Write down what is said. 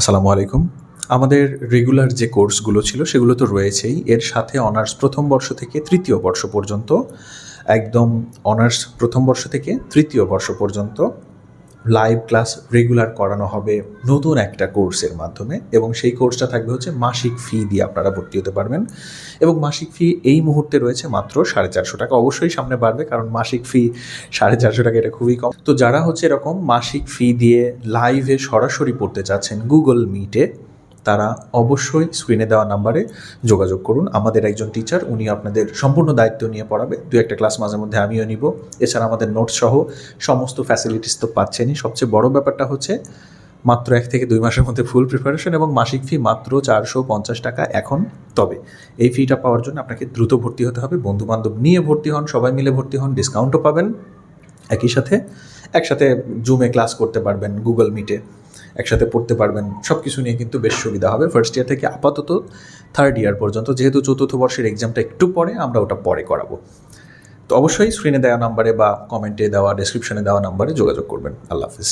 আসসালামু আলাইকুম। আমাদের রেগুলার যে কোর্সগুলো ছিল সেগুলো তো রয়েছেই। এর সাথে অনার্স প্রথম বর্ষ থেকে তৃতীয় বর্ষ পর্যন্ত, একদম অনার্স প্রথম বর্ষ থেকে তৃতীয় বর্ষ পর্যন্ত লাইভ ক্লাস রেগুলার করানো হবে নতুন একটা কোর্সের মাধ্যমে এবং সেই কোর্সটা থাকবে হচ্ছে মাসিক ফি দিয়ে আপনারা ভর্তি হতে পারবেন। এবং মাসিক ফি এই মুহূর্তে রয়েছে মাত্র সাড়ে চারশো টাকা। অবশ্যই সামনে বাড়বে কারণ মাসিক ফি সাড়ে চারশো টাকা এটা খুবই কম। তো যারা হচ্ছে এরকম মাসিক ফি দিয়ে লাইভে সরাসরি পড়তে চাচ্ছেন গুগল মিটে তারা অবশ্যই স্ক্রিনে দেওয়া নাম্বারে যোগাযোগ করুন। আমাদের একজন টিচার উনি আপনাদের সম্পূর্ণ দায়িত্ব নিয়ে পড়াবে। দু একটা ক্লাস মাঝে মধ্যে আমিও নিব। এছাড়া আমাদের নোটস সহ সমস্ত ফ্যাসিলিটিস তো পাচ্ছেনই। সবচেয়ে বড় ব্যাপারটা হচ্ছে, মাত্র এক থেকে দুই মাসের মধ্যে ফুল প্রিপারেশন এবং মাসিক ফি মাত্র চারশো পঞ্চাশ টাকা এখন তবে। এই ফিটা পাওয়ার জন্য আপনাকে দ্রুত ভর্তি হতে হবে। বন্ধু বান্ধব নিয়ে ভর্তি হন, সবাই মিলে ভর্তি হন ডিসকাউন্টও পাবেন। একই সাথে, একসাথে জুমে ক্লাস করতে পারবেন গুগল মিটে একসাথে পড়তে পারবেন সব কিছু নিয়ে কিন্তু বেশ সুবিধা হবে। ফার্স্ট ইয়ার থেকে আপাতত থার্ড ইয়ার পর্যন্ত, যেহেতু চতুর্থ বর্ষের এক্সামটা একটু পরে, আমরা ওটা পরে করাবো। তো অবশ্যই স্ক্রিনে দেওয়া নাম্বারে বা কমেন্টে দেওয়া ডেসক্রিপশনে দেওয়া নাম্বারে যোগাযোগ করবেন। আল্লাহ হাফিজ।